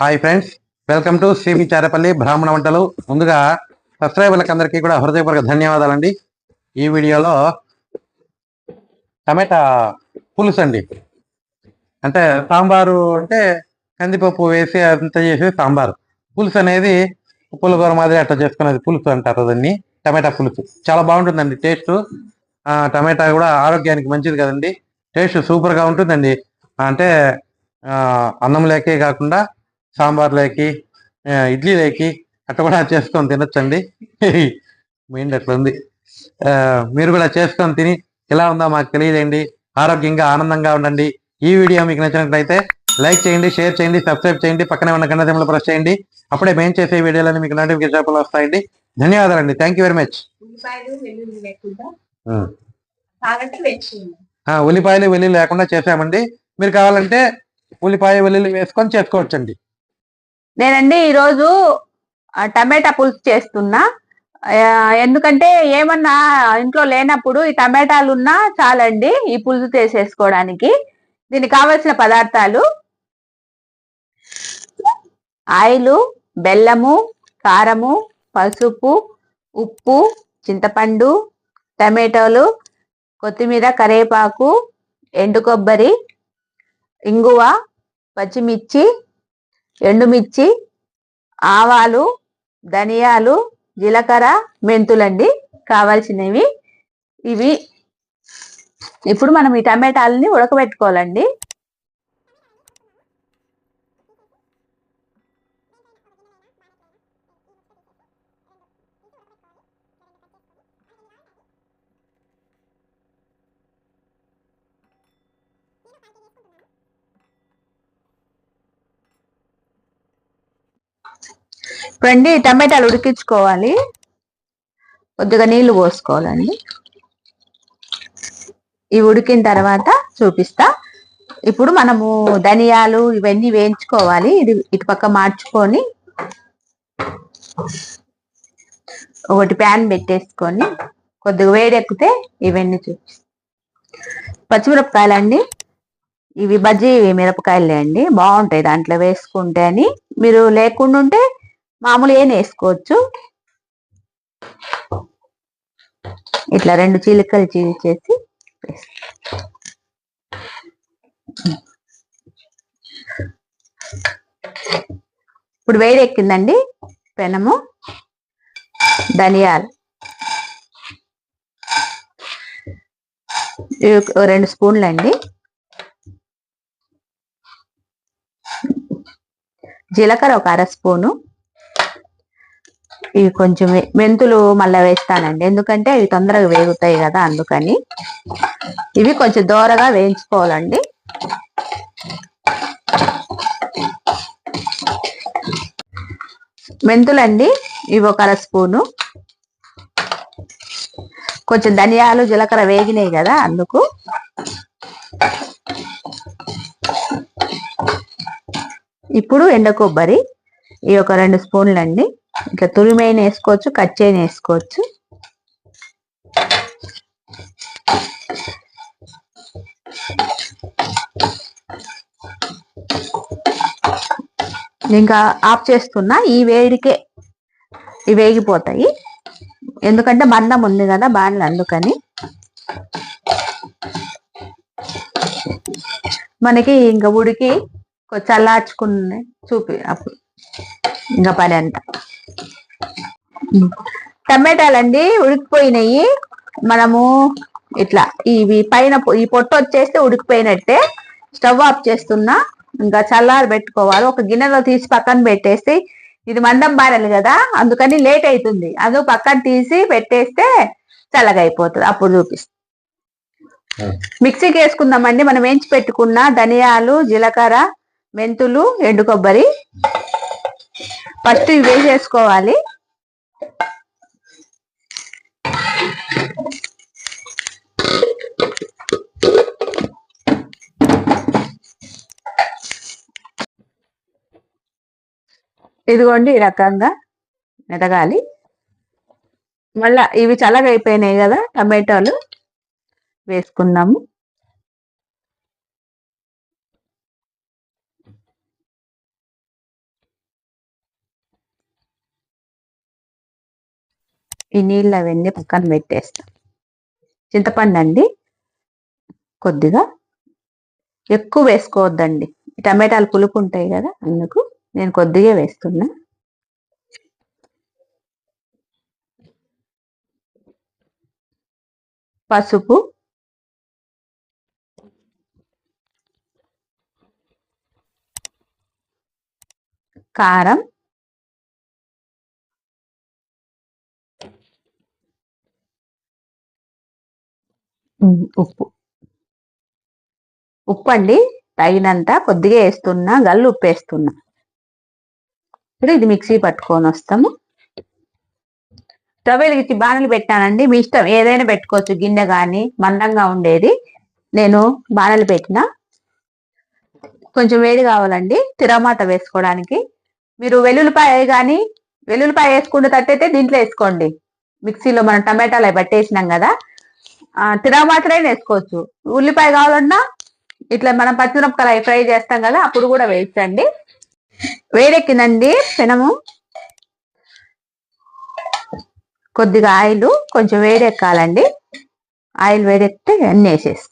Hi friends welcome to సిమి చారపల్లి బ్రాహ్మణ వంటలు. ముందుగా సబ్స్క్రైబర్లకు అందరికీ కూడా హృదయపూర్వక ధన్యవాదాలండి. ఈ వీడియోలో టమాటా పులుసు అండి. అంటే సాంబారు అంటే కందిపప్పు వేసి అంత చేసి సాంబారు. పులుసు అనేది పులిహోర మాదిరి అట్లా చేసుకునేది పులుసు అంటారు దాన్ని టమాటా పులుసు. చాలా బాగుంటుందండి టేస్ట్. టమాటా కూడా ఆరోగ్యానికి మంచిది కదండి. టేస్ట్ సూపర్గా ఉంటుందండి. అంటే అన్నం లేకే కాకుండా సాంబార్ లేకి ఆ, ఇడ్లీ లేకి అట్లా కూడా చేసుకొని తినొచ్చండి. మైండ్ అట్లా ఉంది. మీరు కూడా చేసుకొని తిని ఎలా ఉందో మాకు తెలియజేయండి. ఆరోగ్యంగా ఆనందంగా ఉండండి. ఈ వీడియో మీకు నచ్చినట్లయితే లైక్ చేయండి షేర్ చేయండి సబ్స్క్రైబ్ చేయండి పక్కనే ఉన్న గంట సింబల్ ప్రెస్ చేయండి. అప్పుడే మేము చేసే వీడియోలని మీకు నోటిఫికేషన్ వస్తాయండి. ధన్యవాదాలండి. థ్యాంక్ యూ వెరీ మచ్ ఉల్లిపాయలు వెల్లుల్లి లేకుండా చేసామండి. మీరు కావాలంటే ఉల్లిపాయ వెల్లుల్లి వేసుకొని చేసుకోవచ్చండి. నేనండి ఈరోజు టమాటా పులుసు చేస్తున్నా. ఎందుకంటే ఏమన్నా ఇంట్లో లేనప్పుడు ఈ టమాటాలు ఉన్నా చాలండి ఈ పులుసు చేసేసుకోవడానికి. దీనికి కావలసిన పదార్థాలు ఆయిలు బెల్లము కారము పసుపు ఉప్పు చింతపండు టమాటోలు కొత్తిమీర కరివేపాకు ఎండు కొబ్బరి ఇంగువ పచ్చిమిర్చి ఎండుమిర్చి ఆవాలు ధనియాలు జీలకర్ర మెంతులండి. కావాల్సినవి. ఇవి ఇప్పుడు మనం ఈ టమాటాలని ఉడకబెట్టుకోవాలండి. ఇప్పుడండి టమాటాలు ఉడికించుకోవాలి. కొద్దిగా నీళ్ళు పోసుకోవాలండి. ఇవి ఉడికిన తర్వాత చూపిస్తా. ఇప్పుడు మనము ధనియాలు ఇవన్నీ వేయించుకోవాలి. ఇది ఇటు పక్క మార్చుకొని ఒకటి ప్యాన్ పెట్టేసుకొని కొద్దిగా వేడెక్కితే ఇవన్నీ చూపిస్తా. పచ్చిమిరపకాయలు అండి ఇవి బజ్జీ మిరపకాయలే అండి. బాగుంటాయి దాంట్లో వేసుకుంటే అని. మీరు లేకుండా ఉంటే మామూలు ఏం వేసుకోవచ్చు? ఇట్లా రెండు చీలికలు చీల్చేసి ఇప్పుడు వేడి ఎక్కిందండి పెనము ధనియాలు. రెండు స్పూన్లు అండి. జీలకర్ర ఒక అర స్పూను. ఇవి కొంచెం మెంతులు మళ్ళీ వేస్తానండి. ఎందుకంటే ఇవి తొందరగా వేగుతాయి కదా అందుకని. ఇవి కొంచెం దోరగా వేయించుకోవాలండి. మెంతులండి ఇవి ఒక అర స్పూను. కొంచెం ధనియాలు జీలకర్ర వేగినాయి కదా అందుకు. ఇప్పుడు ఎండ కొబ్బరి ఈ ఒక రెండు స్పూన్లు అండి ఇట్లా తురిమైన వేసుకోవచ్చు కట్ చేయని వేసుకోవచ్చు. ఇంకా ఆఫ్ చేస్తున్నా ఈ వేడికే ఇవి వేగిపోతాయి. ఎందుకంటే మందం ఉంది కదా బాణలు అందుకని. మనకి ఇంకా ఉడికి కొంచెం చల్లార్చుకుని చూపి అప్పుడు ఇంకా పని అంత. టమాటాలండి ఉడికిపోయినాయి. మనము ఇట్లా ఇవి పైన ఈ పొట్టు వచ్చేస్తే ఉడికిపోయినట్టే స్టవ్ ఆఫ్ చేస్తున్నా. ఇంకా చల్లారి పెట్టుకోవాలి. ఒక గిన్నెలో తీసి పక్కన పెట్టేసి ఇది మందం బారలు కదా అందుకని లేట్ అవుతుంది అది పక్కన తీసి పెట్టేస్తే చల్లగా అయిపోతుంది అప్పుడు చూపిస్తాం. మిక్సీకి వేసుకుందామండి. మనం వేయించి పెట్టుకున్న ధనియాలు జీలకర్ర మెంతులు ఎండు కొబ్బరి ఫస్ట్ ఇవి వేసేసుకోవాలి. ఇదిగోండి ఈ రకంగా మెదగాలి. మళ్ళా ఇవి చల్లగా అయిపోయినాయి కదా టమాటాలు వేసుకున్నాము. ఈ నీళ్ళు అవన్నీ పక్కన పెట్టేస్తాం. చింతపండు అండి కొద్దిగా. ఎక్కువ వేసుకోవద్దండి. టమాటాలు పులుపు ఉంటాయి కదా అందుకు నేను కొద్దిగా వేస్తున్నా. పసుపు. కారం. ఉప్పు ఉప్పు. అండి తగినంత కొద్దిగా వేస్తున్నా గల్లు ఉప్పు వేస్తున్నా ఇప్పుడు ఇది మిక్సీ పట్టుకొని వస్తాము. స్టవ్ వెలిగించి బాణలు పెట్టానండి. మీ ఇష్టం ఏదైనా పెట్టుకోవచ్చు. గిన్నె కానీ మందంగా ఉండేది. నేను బాణలు పెట్టిన. కొంచెం వేడి కావాలండి. తిరమాత వేసుకోవడానికి. మీరు వెల్లుల్లిపాయ కానీ వెల్లుల్లిపాయ వేసుకుంటే తట్టయితే దీంట్లో వేసుకోండి. మిక్సీలో మనం టమాటాలు అవి పట్టేసినాం కదా. ఆ, మాత్రమే వేసుకోవచ్చు. ఉల్లిపాయ కావాలన్నా ఇట్లా మనం పచ్చిమిరపకాయ ఫ్రై చేస్తాం కదా అప్పుడు కూడా వేయించండి. వేడెక్కిందండి పెనము. కొద్దిగా ఆయిల్ కొంచెం వేడెక్కాలండి. ఆయిల్ వేడెక్కితే అన్నీ వేసేసి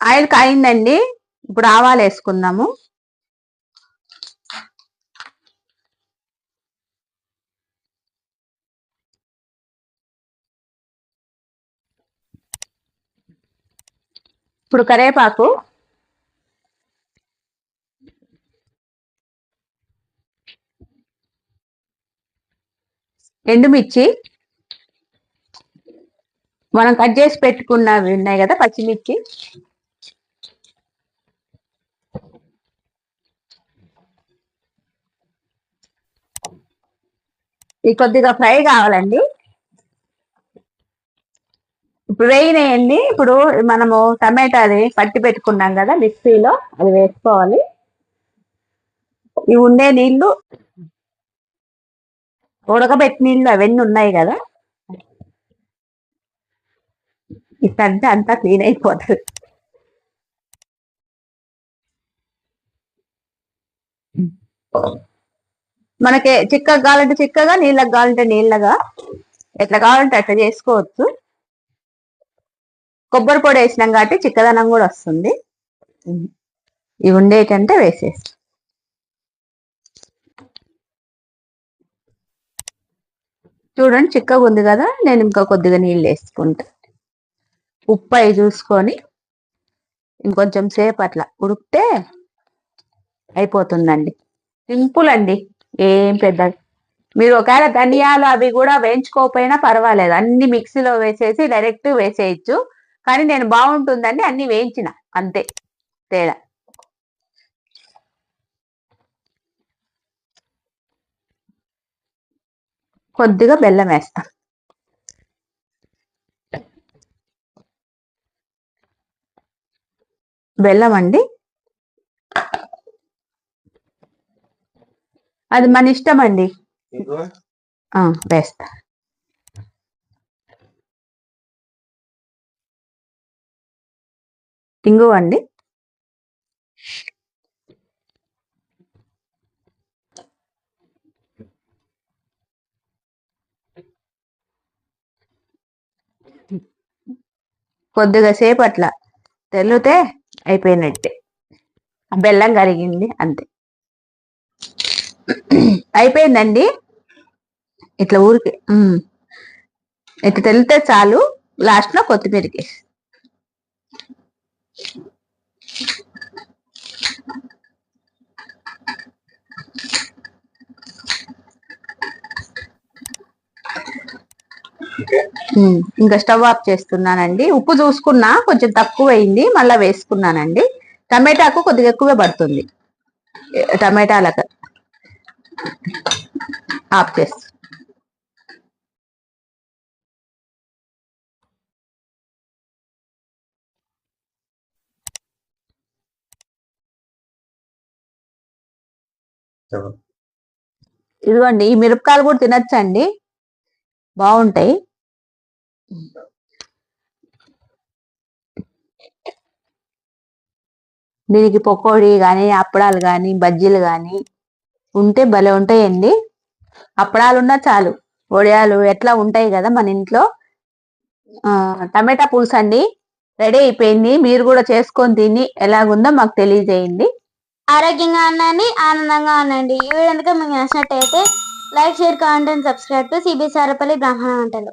ఆయిల్ కాయిందండి. ఇప్పుడు ఆవాలు వేసుకుందాము. ఇప్పుడు కరేపాకు. ఎండుమిర్చి. మనం కట్ చేసి పెట్టుకున్నవి ఉన్నాయి కదా పచ్చిమిర్చి. ఇది కొద్దిగా ఫ్రై కావాలండి. ఇప్పుడు వేయినాయండి ఇప్పుడు మనము టమాటాది పట్టి పెట్టుకున్నాం కదా మిక్సీలో అది వేసుకోవాలి. ఇవి ఉండే నీళ్ళు ఉడకబెట్టి నీళ్ళు అవన్నీ ఉన్నాయి కదా. ఇట్లంటే అంతా క్లీన్ అయిపోతుంది. మనకి చిక్కగా కావాలంటే చిక్కగా నీళ్ళకి కావాలంటే నీళ్ళగా. ఎట్లా కావాలంటే అట్లా చేసుకోవచ్చు. కొబ్బరి పొడి వేసినాం కాబట్టి చిక్కదనం కూడా వస్తుంది. ఇవి ఉండేటంటే వేసేసి చూడండి చిక్కగా ఉంది కదా నేను ఇంకా కొద్దిగా నీళ్ళు వేసుకుంటా. ఉప్పు అవి చూసుకొని ఇంకొంచెం సేపు అట్లా ఉడికితే అయిపోతుందండి. సింపుల్ అండి ఏం పెద్ద మీరు ఒకవేళ ధనియాలు అవి కూడా వేయించుకోకపోయినా పర్వాలేదు. అన్ని మిక్సీలో వేసేసి డైరెక్ట్ వేసేయచ్చు. కానీ నేను బాగుంటుందండి అన్ని వేయించిన. అంతే. తేడా. కొద్దిగా బెల్లం వేస్తా. బెల్లం అండి. అది మన ఇష్టం అండి. వేస్తా. ఇంగువ అండి. కొద్దిగా సేపు అట్లా తెల్లితే అయిపోయినట్టే. బెల్లం కరిగింది అంతే. అయిపోయిందండి? ఇట్లా ఊరికి ఇట్లా తెలితే చాలు లాస్ట్లో కొత్తిమీరకి ఇంకా స్టవ్ ఆఫ్ చేస్తున్నానండి. ఉప్పు చూసుకున్నా కొంచెం తక్కువ అయింది మళ్ళీ వేసుకున్నానండి. టమాటాకు కొద్దిగా ఎక్కువే పడుతుంది. టమాటాలకు ఆఫ్ చేస్తాను ఇదిగోండి ఈ మిరపకాయలు కూడా తినచ్చండి. బాగుంటాయి. దీనికి పకోడీ కానీ అప్పడాలు కానీ బజ్జీలు కానీ ఉంటే భలే ఉంటాయండి. అప్పడాలున్నా చాలు. వడియాలు ఎట్లా ఉంటాయి కదా మన ఇంట్లో. టమాటా పులుసు అండి రెడీ అయిపోయింది. మీరు కూడా చేసుకొని తిని ఎలాగుందో మాకు తెలియజేయండి. ఆరోగ్యంగా ఉండండి ఆనందంగా ఉండండి. ఈ వీడియో కనుక మీకు నచ్చినట్టయితే like share comment and subscribe to CBS Arapalli బ్రాహ్మణ వంటలు.